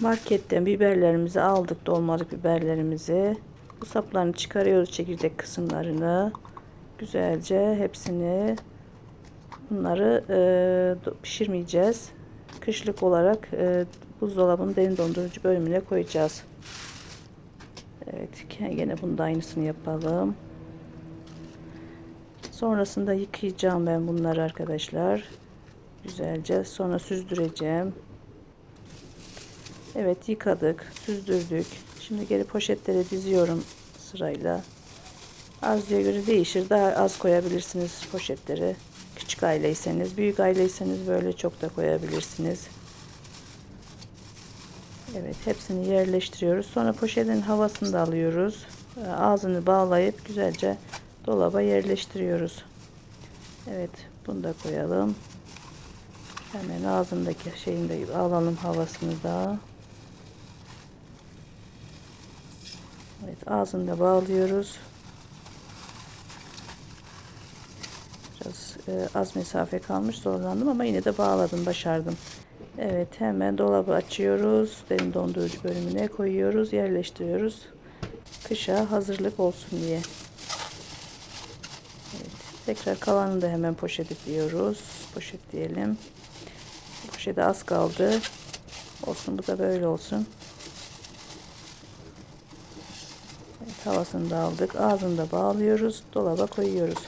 Marketten biberlerimizi aldık. Dolmalık biberlerimizi. Bu saplarını çıkarıyoruz çekirdek kısımlarını. Güzelce hepsini bunları e, pişirmeyeceğiz. Kışlık olarak e, buzdolabının derin dondurucu bölümüne koyacağız. Evet gene bunu da aynısını yapalım. Sonrasında yıkayacağım ben bunları arkadaşlar. Güzelce sonra süzdüreceğim. Evet yıkadık, süzdürdük. Şimdi geri poşetlere diziyorum sırayla. Arzuya göre değişir. Daha az koyabilirsiniz poşetleri. Küçük aileyseniz, büyük aileyseniz böyle çok da koyabilirsiniz. Evet hepsini yerleştiriyoruz. Sonra poşetin havasını da alıyoruz. Ağzını bağlayıp güzelce dolaba yerleştiriyoruz. Evet bunu da koyalım. Hemen ağzındaki şeyini de alalım havasını da. Evet ağzını da bağlıyoruz. Biraz e, az mesafe kalmış zorlandım ama yine de bağladım başardım. Evet hemen dolabı açıyoruz. Derin dondurucu bölümüne koyuyoruz. Yerleştiriyoruz. Kışa hazırlık olsun diye. Evet, tekrar kalanını da hemen poşetliyoruz. Poşetleyelim. Poşete az kaldı. Olsun bu da böyle olsun. Evet, havasını da aldık. Ağzını da bağlıyoruz. Dolaba koyuyoruz.